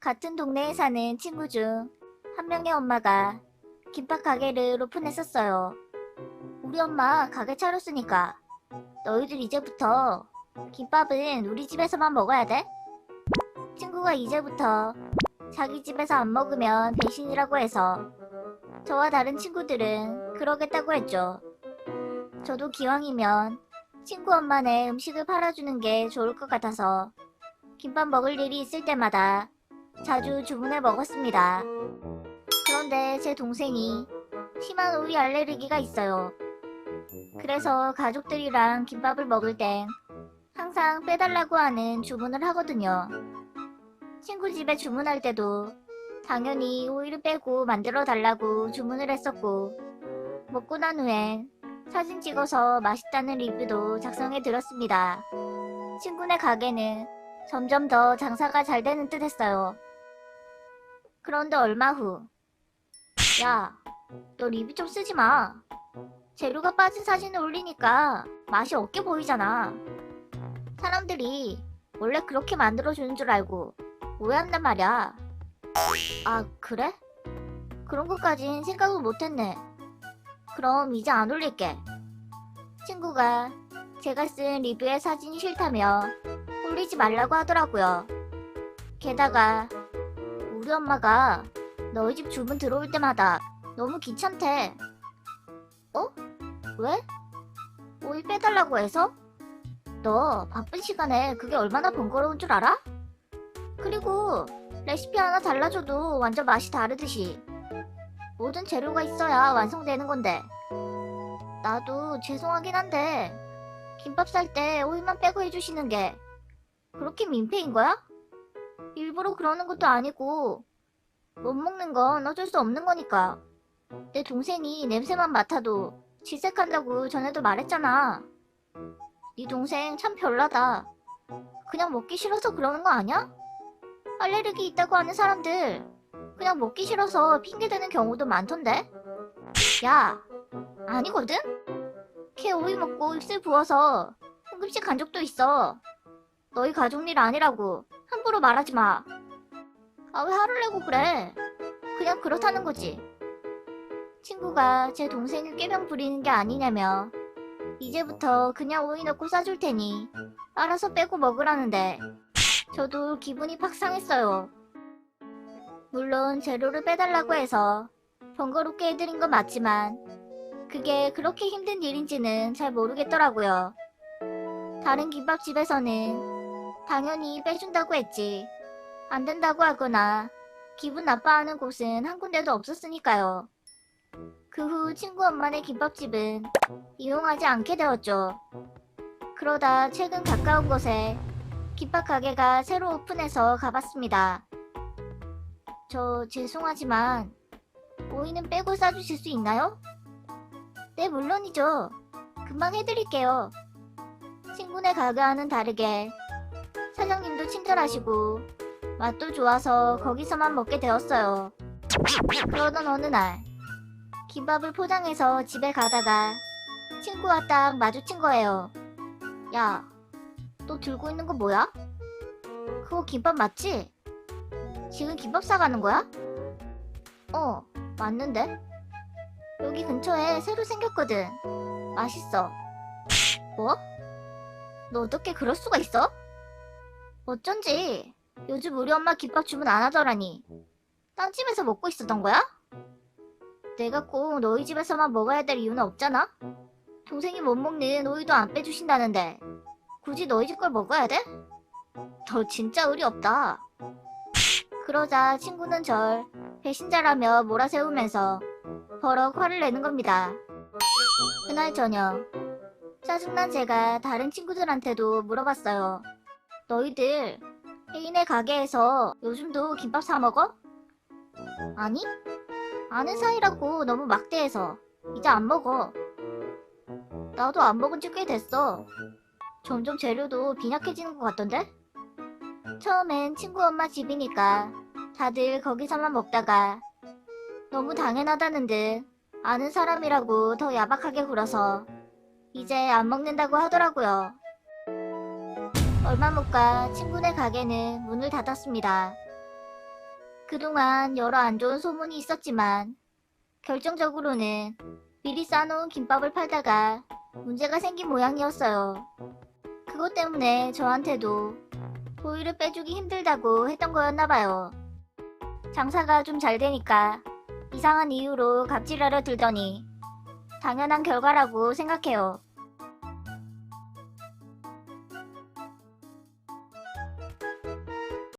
같은 동네에 사는 친구 중 한 명의 엄마가 김밥 가게를 오픈했었어요. 우리 엄마 가게 차렸으니까 너희들 이제부터 김밥은 우리 집에서만 먹어야 돼? 친구가 이제부터 자기 집에서 안 먹으면 배신이라고 해서 저와 다른 친구들은 그러겠다고 했죠. 저도 기왕이면 친구 엄마네 음식을 팔아주는 게 좋을 것 같아서 김밥 먹을 일이 있을 때마다 자주 주문해 먹었습니다. 그런데 제 동생이 심한 오이 알레르기가 있어요. 그래서 가족들이랑 김밥을 먹을 땐 항상 빼달라고 하는 주문을 하거든요. 친구 집에 주문할 때도 당연히 오이를 빼고 만들어 달라고 주문을 했었고 먹고 난 후엔 사진 찍어서 맛있다는 리뷰도 작성해 드렸습니다. 친구네 가게는 점점 더 장사가 잘 되는 듯 했어요. 그런데 얼마 후, 야, 너 리뷰 좀 쓰지 마. 재료가 빠진 사진을 올리니까 맛이 없게 보이잖아. 사람들이 원래 그렇게 만들어주는 줄 알고 오해한단 말이야. 아, 그래? 그런 것까진 생각을 못했네. 그럼 이제 안 올릴게. 친구가 제가 쓴 리뷰의 사진이 싫다며 올리지 말라고 하더라고요. 게다가 우리 엄마가 너희 집 주문 들어올 때마다 너무 귀찮대. 어? 왜? 오이 빼달라고 해서? 너 바쁜 시간에 그게 얼마나 번거로운 줄 알아? 그리고 레시피 하나 달라줘도 완전 맛이 다르듯이 모든 재료가 있어야 완성되는 건데 나도 죄송하긴 한데 김밥 쌀때 오이만 빼고 해주시는 게 그렇게 민폐인 거야? 일부러 그러는 것도 아니고 못 먹는 건 어쩔 수 없는 거니까. 내 동생이 냄새만 맡아도 질색한다고 전에도 말했잖아. 네 동생 참 별나다. 그냥 먹기 싫어서 그러는 거 아니야? 알레르기 있다고 하는 사람들 그냥 먹기 싫어서 핑계대는 경우도 많던데. 야 아니거든? 걔 오이 먹고 입술 부어서 응급실 간 적도 있어. 너희 가족 일 아니라고 함부로 말하지 마. 아, 왜 화를 내고 그래? 그냥 그렇다는 거지. 친구가 제 동생을 꾀병 부리는 게 아니냐며 이제부터 그냥 오이 넣고 싸줄 테니 알아서 빼고 먹으라는데 저도 기분이 팍 상했어요. 물론 재료를 빼달라고 해서 번거롭게 해드린 건 맞지만 그게 그렇게 힘든 일인지는 잘 모르겠더라고요. 다른 김밥집에서는 당연히 빼준다고 했지. 안 된다고 하거나 기분 나빠하는 곳은 한 군데도 없었으니까요. 그 후 친구 엄마네 김밥집은 이용하지 않게 되었죠. 그러다 최근 가까운 곳에 김밥 가게가 새로 오픈해서 가봤습니다. 저 죄송하지만 오이는 빼고 싸주실 수 있나요? 네, 물론이죠. 금방 해드릴게요. 친구네 가게와는 다르게 사장님도 친절하시고 맛도 좋아서 거기서만 먹게 되었어요. 그러던 어느 날 김밥을 포장해서 집에 가다가 친구와 딱 마주친 거예요. 야, 너 들고 있는 거 뭐야? 그거 김밥 맞지? 지금 김밥 사가는 거야? 어, 맞는데? 여기 근처에 새로 생겼거든. 맛있어. 뭐? 너 어떻게 그럴 수가 있어? 어쩐지 요즘 우리 엄마 김밥 주문 안 하더라니. 딴 집에서 먹고 있었던 거야? 내가 꼭 너희 집에서만 먹어야 될 이유는 없잖아? 동생이 못 먹는 오이도 안 빼주신다는데 굳이 너희 집 걸 먹어야 돼? 너 진짜 의리 없다. 그러자 친구는 절 배신자라며 몰아세우면서 버럭 화를 내는 겁니다. 그날 저녁 짜증난 제가 다른 친구들한테도 물어봤어요. 너희들 혜인의 가게에서 요즘도 김밥 사 먹어? 아니? 아는 사이라고 너무 막대해서 이제 안 먹어. 나도 안 먹은 지 꽤 됐어. 점점 재료도 빈약해지는 것 같던데? 처음엔 친구 엄마 집이니까 다들 거기서만 먹다가 너무 당연하다는 듯 아는 사람이라고 더 야박하게 굴어서 이제 안 먹는다고 하더라고요. 얼마 못 가 친구네 가게는 문을 닫았습니다. 그동안 여러 안 좋은 소문이 있었지만 결정적으로는 미리 싸놓은 김밥을 팔다가 문제가 생긴 모양이었어요. 그것 때문에 저한테도 도일을 빼주기 힘들다고 했던 거였나봐요. 장사가 좀 잘 되니까 이상한 이유로 갑질하려 들더니 당연한 결과라고 생각해요.